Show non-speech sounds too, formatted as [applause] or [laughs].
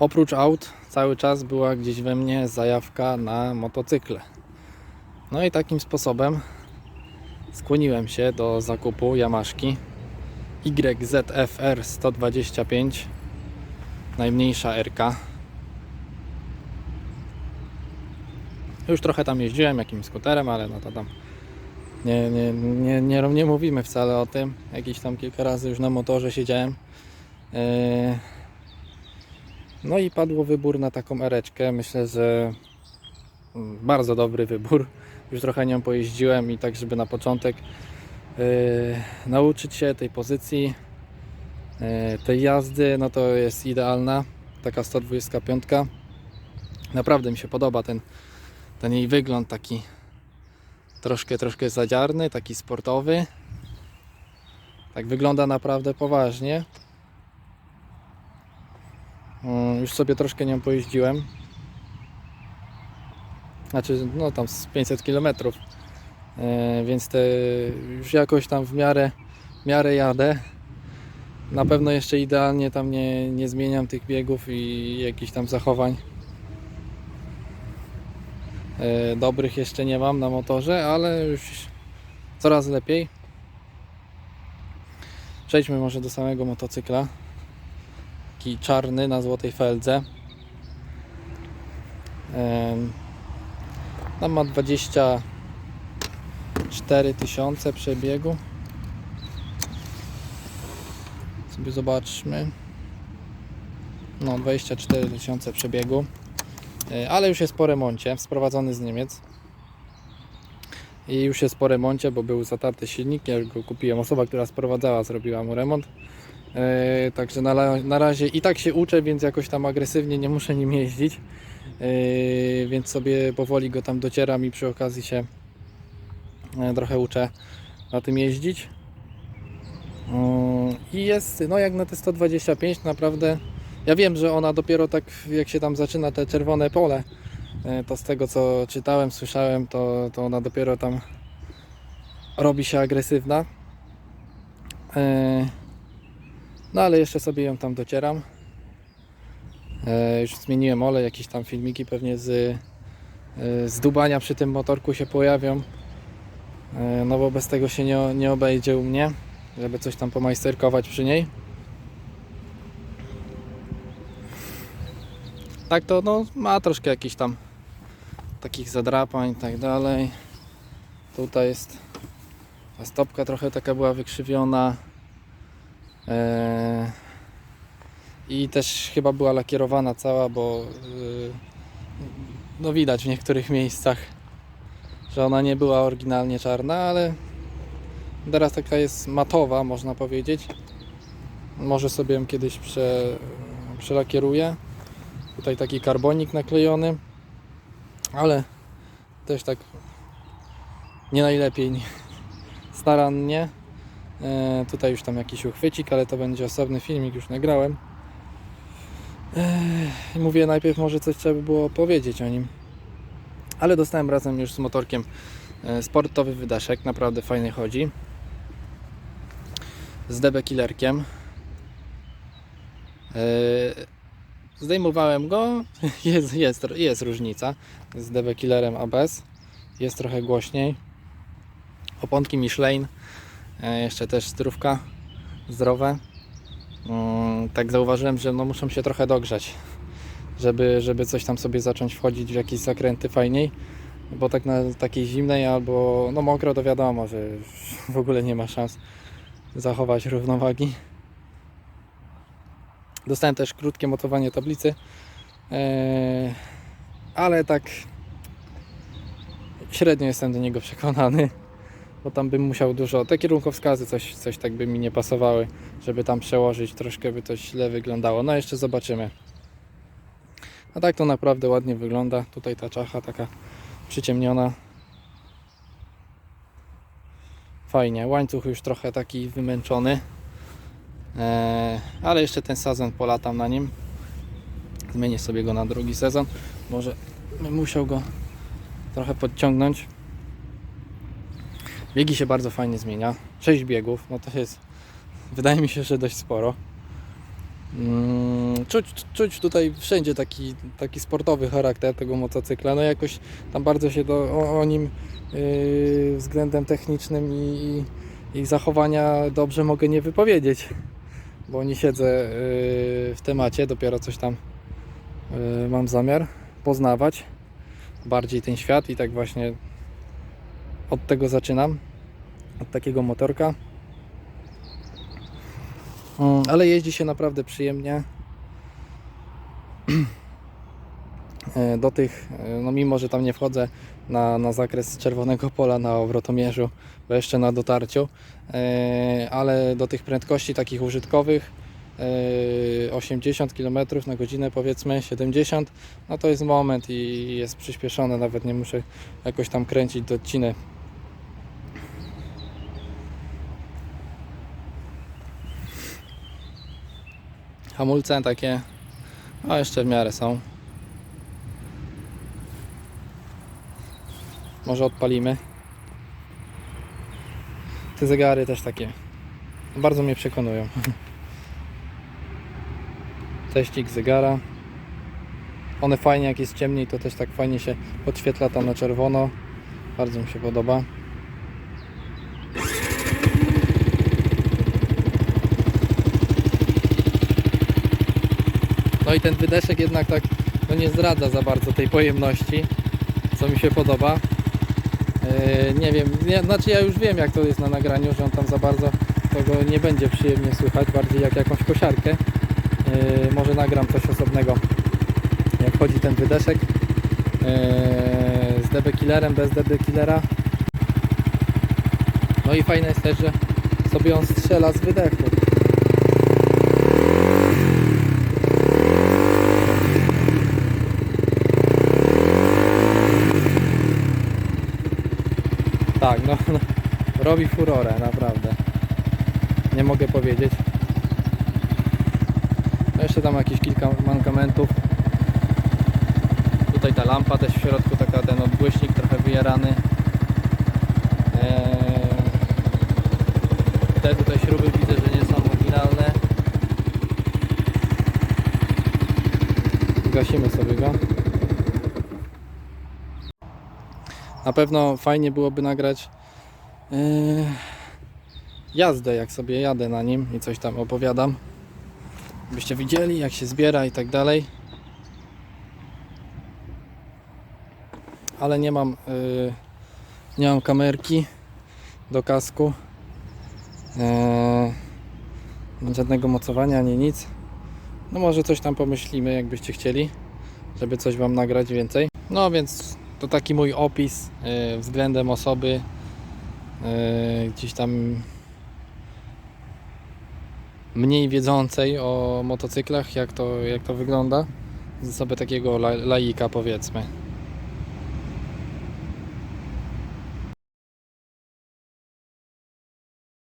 oprócz aut cały czas była gdzieś we mnie zajawka na motocykle. No i takim sposobem skłoniłem się do zakupu Yamaszki YZF-R 125 najmniejsza RK już trochę tam jeździłem jakimś skuterem, ale no to tam nie, nie, nie, nie, nie mówimy wcale o tym. Jakieś tam kilka razy już na motorze siedziałem. Eee, no i padło wybór na taką ereczkę. Myślę, że bardzo dobry wybór. Już trochę nią pojeździłem i tak żeby na początek e, nauczyć się tej pozycji e, tej jazdy, no to jest idealna. Taka 125 naprawdę mi się podoba ten, ten jej wygląd taki troszkę, troszkę zadziarny, taki sportowy. Tak wygląda naprawdę poważnie już sobie troszkę nią pojeździłem. Znaczy no tam z 500 km e, więc te już jakoś tam w miarę, w miarę jadę. Na pewno jeszcze idealnie tam nie, nie zmieniam tych biegów i jakichś tam zachowań. E, dobrych jeszcze nie mam na motorze, ale już coraz lepiej. Przejdźmy może do samego motocykla taki czarny na złotej feldze tam ma 24 tysiące przebiegu. Sobie zobaczmy. No, 24 tysiące przebiegu. E, Ale już jest po remoncie, sprowadzony z Niemiec. I już jest po remoncie, bo był zatarty silnik. Ja go kupiłem. Osoba, która sprowadzała, zrobiła mu remont. E, Także na, na razie i tak się uczę, więc jakoś tam agresywnie nie muszę nim jeździć. Yy, więc sobie powoli go tam docieram i przy okazji się e, trochę uczę na tym jeździć. I jest, no jak na te 125 naprawdę, ja wiem, że ona dopiero tak jak się tam zaczyna te czerwone pole, e, to z tego co czytałem, słyszałem, to, to ona dopiero tam robi się agresywna. No ale jeszcze sobie ją tam docieram. E, już zmieniłem olej, jakieś tam filmiki pewnie z, e, z dubania przy tym motorku się pojawią. E, no bo bez tego się nie, nie obejdzie u mnie, żeby coś tam pomajsterkować przy niej. Tak to no, ma troszkę jakichś tam takich zadrapań i tak dalej. Tutaj jest ta stopka trochę taka była wykrzywiona. E, i też chyba była lakierowana cała, bo yy, no widać w niektórych miejscach, że ona nie była oryginalnie czarna, ale teraz taka jest matowa, można powiedzieć. Może sobie ją kiedyś prze, przelakieruję. Tutaj taki karbonik naklejony, ale też tak nie najlepiej, nie- starannie. E, tutaj już tam jakiś uchwycik, ale to będzie osobny filmik, już nagrałem. Ech, Mówię, najpierw może coś trzeba by było powiedzieć o nim. Ale dostałem razem już z motorkiem e, sportowy wydaszek, naprawdę fajnie chodzi. Z DB Killerkiem. E, Zdejmowałem go, [laughs] jest, jest, jest różnica z DB Killerem a bez. Jest trochę głośniej. Oponki Michelin, e, jeszcze też zdrówka, zdrowe. Mm, tak zauważyłem, że no muszą się trochę dogrzać, żeby, żeby coś tam sobie zacząć wchodzić w jakieś zakręty fajniej, bo tak na takiej zimnej albo no mokro to wiadomo, że w ogóle nie ma szans zachować równowagi. Dostałem też krótkie motowanie tablicy, eee, ale tak średnio jestem do niego przekonany bo tam bym musiał dużo, te kierunkowskazy coś, coś tak by mi nie pasowały, żeby tam przełożyć, troszkę by to źle wyglądało, no jeszcze zobaczymy. A tak to naprawdę ładnie wygląda, tutaj ta czacha taka przyciemniona. Fajnie, łańcuch już trochę taki wymęczony, eee, ale jeszcze ten sezon polatam na nim. Zmienię sobie go na drugi sezon, może bym musiał go trochę podciągnąć. Biegi się bardzo fajnie zmienia. 6 biegów, no to jest, wydaje mi się, że dość sporo. Mm, czuć, czuć tutaj wszędzie taki, taki sportowy charakter tego motocykla. No jakoś tam bardzo się do, o, o nim yy, względem technicznym i, i zachowania dobrze mogę nie wypowiedzieć, bo nie siedzę yy, w temacie, dopiero coś tam yy, mam zamiar poznawać bardziej ten świat i tak właśnie od tego zaczynam, od takiego motorka. Mm, Ale jeździ się naprawdę przyjemnie. [clears throat] E, Do tych, e, no mimo że tam nie wchodzę na, na zakres czerwonego pola na obrotomierzu, bo jeszcze na dotarciu, e, ale do tych prędkości takich użytkowych e, 80 km na godzinę powiedzmy 70 no to jest moment i jest przyspieszone nawet nie muszę jakoś tam kręcić do odciny hamulce takie. A jeszcze w miarę są. Może odpalimy. Te zegary też takie bardzo mnie przekonują. [laughs] Teścik zegara. One fajnie jak jest ciemniej to też tak fajnie się podświetla tam na czerwono. Bardzo mi się podoba no i ten wydeszek jednak tak no nie zdradza za bardzo tej pojemności co mi się podoba Yy, nie wiem, nie, znaczy ja już wiem jak to jest na nagraniu, że on tam za bardzo tego nie będzie przyjemnie słychać, bardziej jak jakąś kosiarkę. Yy, może nagram coś osobnego, jak chodzi ten wydeszek yy, z DB Killerem, bez DB Killera. No i fajne jest też, że sobie on strzela z wydechu. Tak, no, no robi furorę, naprawdę. Nie mogę powiedzieć. No jeszcze tam jakieś kilka mankamentów. Tutaj ta lampa też w środku, taka ten odbłyśnik trochę wyjarany. Eee, te tutaj śruby widzę, że nie są oryginalne. Gasimy sobie go. Na pewno fajnie byłoby nagrać yy, jazdę, jak sobie jadę na nim i coś tam opowiadam. Byście widzieli, jak się zbiera i tak dalej. Ale nie mam, yy, nie mam kamerki do kasku. Yy, żadnego mocowania, ani nic. No może coś tam pomyślimy, jakbyście chcieli, żeby coś Wam nagrać więcej. No więc to taki mój opis y, względem osoby y, gdzieś tam mniej wiedzącej o motocyklach, jak to, jak to wygląda z osoby takiego la- laika powiedzmy.